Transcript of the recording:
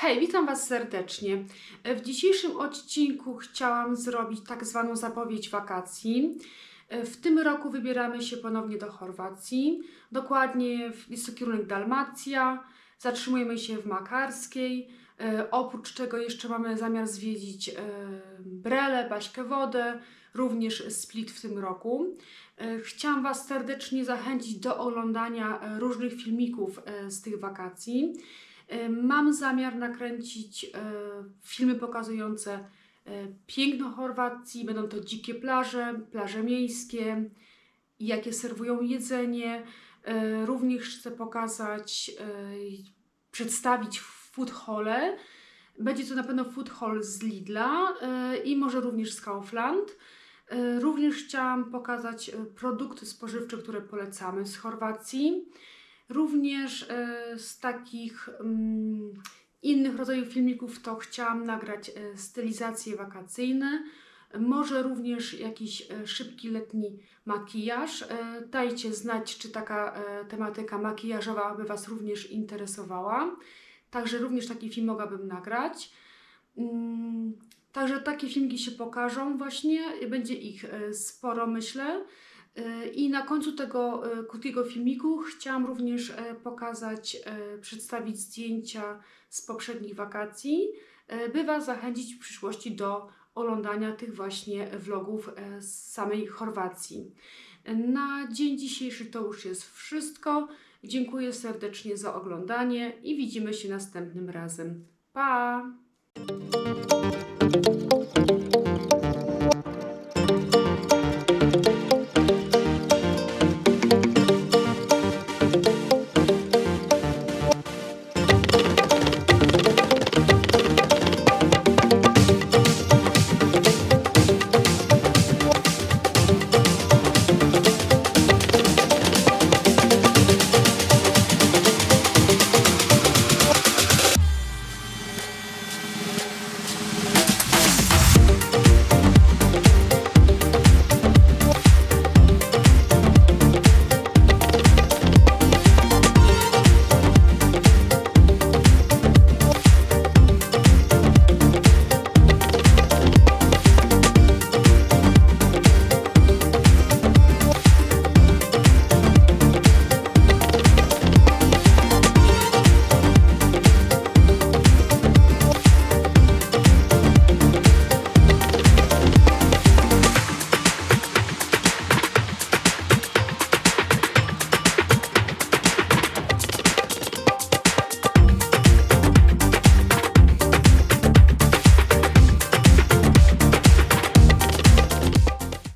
Hej, witam Was serdecznie. W dzisiejszym odcinku chciałam zrobić tak zwaną zapowiedź wakacji. W tym roku wybieramy się ponownie do Chorwacji. Dokładnie jest to kierunek Dalmacja. Zatrzymujemy się w Makarskiej. E, Oprócz tego jeszcze mamy zamiar zwiedzić e, Brele, Baśkę Wodę, również Split w tym roku. E, Chciałam Was serdecznie zachęcić do oglądania e, różnych filmików e, z tych wakacji. E, Mam zamiar nakręcić e, filmy pokazujące e, piękno Chorwacji. Będą to dzikie plaże, plaże miejskie, jakie serwują jedzenie. Również chcę pokazać, przedstawić food hole. Będzie to na pewno food hall z Lidla i może również z Kaufland. Również chciałam pokazać produkty spożywcze, które polecamy z Chorwacji. Również e, z takich mm, innych rodzajów filmików to chciałam nagrać e, stylizacje wakacyjne, może również jakiś e, szybki letni makijaż. Dajcie znać, czy taka tematyka makijażowa by Was również interesowała. Także również taki film mogłabym nagrać. Mm, Także takie filmiki się pokażą właśnie, będzie ich sporo myślę. I na końcu tego e, krótkiego filmiku chciałam również e, pokazać, e, przedstawić zdjęcia z poprzednich wakacji, by Was zachęcić w przyszłości do oglądania tych właśnie vlogów z samej Chorwacji. Na dzień dzisiejszy to już jest wszystko. Dziękuję serdecznie za oglądanie i widzimy się następnym razem. Pa!